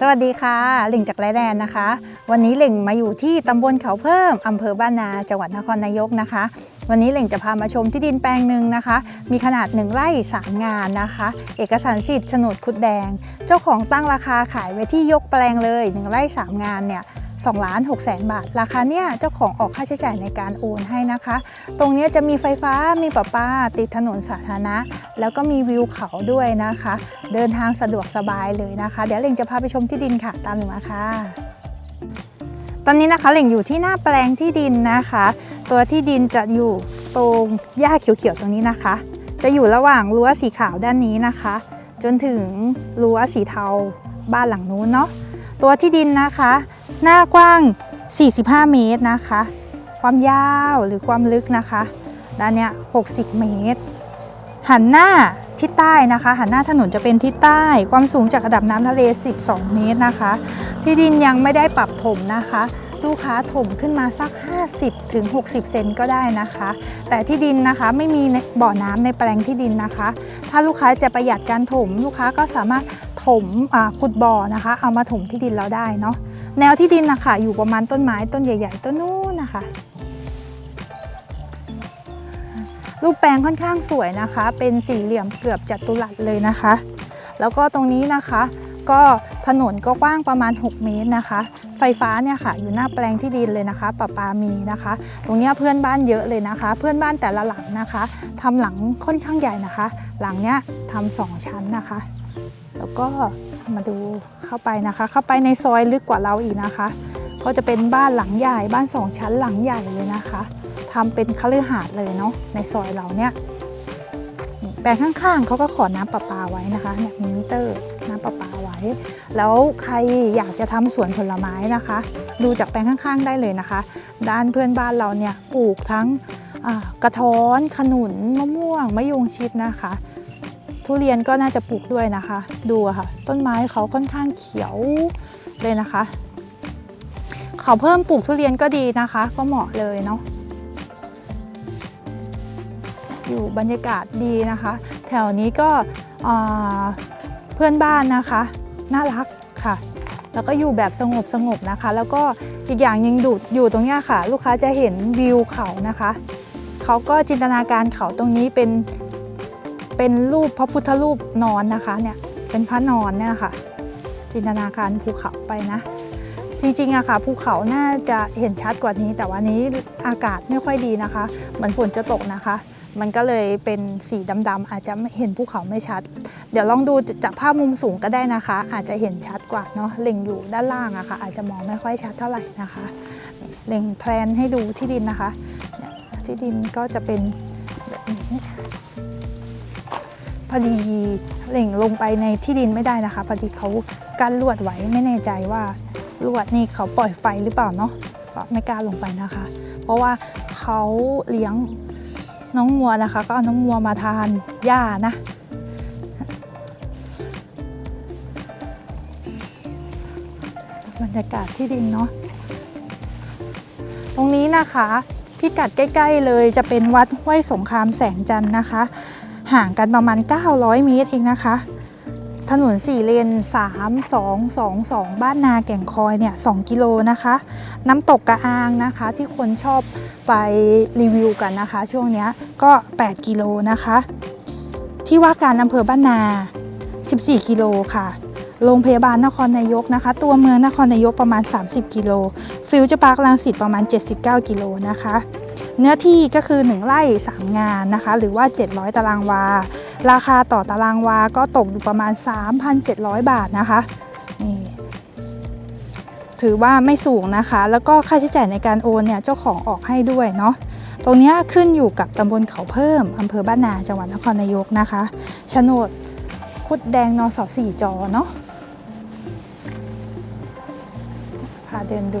สวัสดีค่ะหลิงจากไรแดนนะคะ วันนี้หลิงมาอยู่ที่ตำบลเขาเพิ่มอำเภอบ้านนาจังหวัดนครนายกนะคะ วันนี้หลิงจะพามาชมที่ดินแปลงหนึ่งนะคะ มีขนาด 1ไร่3งานนะคะ เอกสารสิทธิ์โฉนดคุดแดง เจ้าของตั้งราคาขายไว้ที่ยกแปลงเลย 1ไร่3งานเนี่ย 2ล้าน6แสนบาท ราคาเนี่ยเจ้าของออกค่าใช้จ่ายในการโอนให้นะคะ ตรงนี้จะมีไฟฟ้ามีประปาติดถนนสาธารณะ แล้วก็มีวิวเขาด้วยนะคะ เดินทางสะดวกสบายเลยนะคะ เดี๋ยวเล่งจะพาไปชมที่ดินค่ะ ตามหนูมาค่ะตอนนี้นะคะเหล่งอยู่ที่หน้าแปลงที่ดินนะคะ ตัวที่ดินจะอยู่ตรงหญ้าเขียวๆตรงนี้นะคะ จะอยู่ระหว่างรั้วสีขาวด้านนี้นะคะ จนถึงรั้วสีเทาบ้านหลังนู้นเนาะตัวที่ดินนะคะ หน้ากว้าง 45 เมตรนะคะ ความยาวหรือความลึกนะคะ ด้านเนี้ย60 เมตร หันหน้าทิศใต้นะคะ หันหน้าถนนจะเป็นทิศใต้ ความสูงจากระดับน้ำทะเล 12 เมตรนะคะ ที่ดินยังไม่ได้ปรับถมนะคะลูกค้าถมขึ้นมาสัก 50ถึง60เซนก็ได้นะคะ แต่ที่ดินนะคะไม่มีบ่อน้ำในแปลงที่ดินนะคะ ถ้าลูกค้าจะประหยัดการถม ลูกค้าก็สามารถถมขุดบ่อนะคะ เอามาถมที่ดินเราได้เนาะ แนวที่ดินนะคะอยู่ประมาณต้นไม้ต้นใหญ่ ๆ ต้นนู้นนะคะ รูปแปลงค่อนข้างสวยนะคะ เป็นสี่เหลี่ยมเกือบจัตุรัสเลยนะคะ แล้วก็ตรงนี้นะคะ ก็ถนนก็กว้างประมาณ 6 เมตรนะคะ ไฟฟ้าเนี่ยค่ะ อยู่หน้าแปลงที่ดินเลยนะคะประปามีนะคะ ตรงนี้เพื่อนบ้านเยอะเลยนะคะ เพื่อนบ้านแต่ละหลังนะคะทำหลังค่อนข้างใหญ่นะคะ หลังเนี้ยทำสองชั้นนะคะ แล้วก็ มาดูเข้าไปนะคะ เข้าไปในซอยลึกกว่าเราอีกนะคะ ก็จะเป็นบ้านหลังใหญ่บ้านสองชั้นหลังใหญ่เลยนะคะทำเป็นคฤหาสน์เลยเนาะในซอยเราเนี่ยแปลงข้างๆเขาก็ขอน้ำประปาไว้นะคะเนี่ยมีมิเตอร์น้ำประปาไว้ แล้วใครอยากจะทำสวนผลไม้นะคะ ดูจากแปลงข้างๆ ได้เลยนะคะ ด้านเพื่อนบ้านเราเนี่ยปลูกทั้งกระท้อน ขนุนมะม่วงมะยงชิดนะคะ ทุเรียนก็น่าจะปลูกด้วยนะคะ ดูค่ะ ต้นไม้เขาค่อนข้างเขียวเลยนะคะ เขาเพิ่มปลูกทุเรียนก็ดีนะคะ ก็เหมาะเลยเนาะอยู่บรรยากาศดีนะคะ แถวนี้ก็เพื่อนบ้านนะคะ น่ารักค่ะ แล้วก็อยู่แบบสงบสงบนะคะ แล้วก็อีกอย่างยังดูดอยู่ตรงนี้ค่ะ ลูกค้าจะเห็นวิวเขานะคะ เขาก็จินตนาการเขาตรงนี้เป็น เป็นรูปพระพุทธรูปนอนนะคะเนี่ยเป็นพระนอนเนี่ยค่ะ จินตนาการภูเขาไปนะ จริงๆอะค่ะภูเขาน่าจะเห็นชัดกว่านี้ แต่วันนี้อากาศไม่ค่อยดีนะคะเหมือนฝนจะตกนะคะ มันก็เลยเป็นสีดำๆอาจจะเห็นภูเขาไม่ชัด เดี๋ยวลองดูจากภาพมุมสูงก็ได้นะคะ อาจจะเห็นชัดกว่าเนาะเล็งอยู่ด้านล่างอะค่ะอาจจะมองไม่ค่อยชัดเท่าไหร่นะคะเล็งแพลนให้ดูที่ดินนะคะเนี่ยที่ดินก็จะเป็นแบบนี้ อดีเหล่งลงไปในที่ดินไม่ได้นะคะ พอดีเขากั้นลวดไว้ไม่แน่ใจว่าลวดนี่เขาปล่อยไฟหรือเปล่าเนาะก็ไม่กล้าลงไปนะคะ เพราะว่าเขาเลี้ยงน้องงัวนะคะ ก็เอาน้องงัวมาทานหญ้านะ บรรยากาศที่ดินเนาะตรงนี้นะคะพิกัดใกล้ ๆ เลยจะเป็นวัดห้วยสงครามแสงจันทร์นะคะ ห่างกันประมาณ 900 เมตรเองนะคะ ถนน4เลน 3 2 2 2 บ้านนาแก่งคอยเนี่ย 2 กิโลนะคะ น้ำตกกระอางนะคะ ที่คนชอบไปรีวิวกันนะคะ ช่วงนี้ก็ 8 กิโลนะคะ ที่ว่าการอำเภอบ้านนา 14 กิโลค่ะโรงพยาบาลนครนายกนะคะ ตัวเมืองนครนายกประมาณ 30 กิโล ฟิวเจอร์พาร์คลังสิตประมาณ 79 กิโลนะคะ เนื้อที่ก็คือ 1 ไร่ 3 งานนะคะ หรือว่า 700 ตารางวา ราคาต่อตารางวาก็ตกอยู่ประมาณ 3,700 บาทนะคะนี่ถือว่าไม่สูงนะคะ แล้วก็ค่าใช้จ่ายในการโอนเนี่ยเจ้าของออกให้ด้วยเนาะตรงนี้ขึ้นอยู่กับตำบลเขาเพิ่มอำเภอบ้านนาจังหวัดนครนายกนะคะโฉนดคุดแดงนสสี่จอเนาะพาเดินดู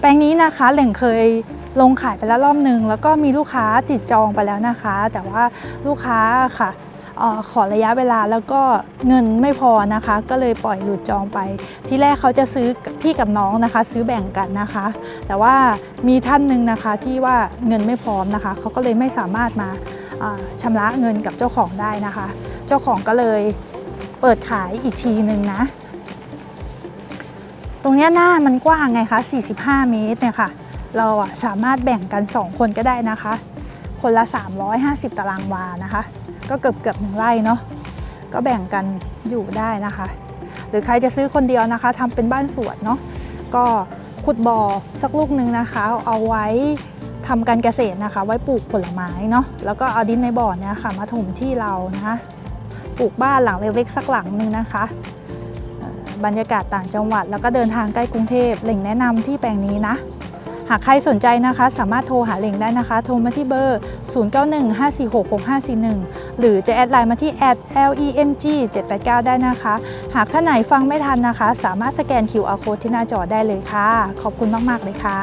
แปลงนี้นะคะเหล่งเคยลงขายไปแล้วรอบนึง แล้วก็มีลูกค้าติดจองไปแล้วนะคะ แต่ว่าลูกค้าค่ะออขอระยะเวลาแล้วก็เงินไม่พอนะคะ ก็เลยปล่อยหลุดจองไป ที่แรกเขาจะซื้อพี่กับน้องนะคะ ซื้อแบ่งกันนะคะ แต่ว่ามีท่านหนึ่งนะคะที่ว่าเงินไม่พร้อมนะคะเขาก็เลยไม่สามารถมาอ่าชำระเงินกับเจ้าของได้นะคะ เจ้าของก็เลยเปิดขายอีกทีหนึ่งนะ ตรงนี้หน้ามันกว้างไงคะ 45 เมตรเนี่ยค่ะ เราอะสามารถแบ่งกัน 2 คนก็ได้นะคะ คนละ 350 ตารางวานะคะ ก็เกือบเกือบหนึ่งไร่เนาะ ก็แบ่งกันอยู่ได้นะคะ หรือใครจะซื้อคนเดียวนะคะทำเป็นบ้านสวนเนาะ ก็ขุดบ่อสักลูกหนึ่งนะคะ เอาไว้ทำการเกษตรนะคะ ไว้ปลูกผลไม้เนาะ แล้วก็เอาดินในบ่อเนี่ยค่ะ มาถมที่เรานะคะ ปลูกบ้านหลังเล็กๆสักหลังหนึ่งนะคะ บรรยากาศต่างจังหวัด แล้วก็เดินทางใกล้กรุงเทพเหล่งแนะนำที่แปลงนี้นะ หากใครสนใจนะคะ สามารถโทรหาเหล่งได้นะคะ โทรมาที่เบอร์ 0915466541 หรือจะแอดไลน์มาที่ @leng 789 ได้นะคะ หากท่านไหนฟังไม่ทันนะคะ สามารถสแกน QR code ที่หน้าจอได้เลยค่ะ ขอบคุณมาก ๆ เลยค่ะ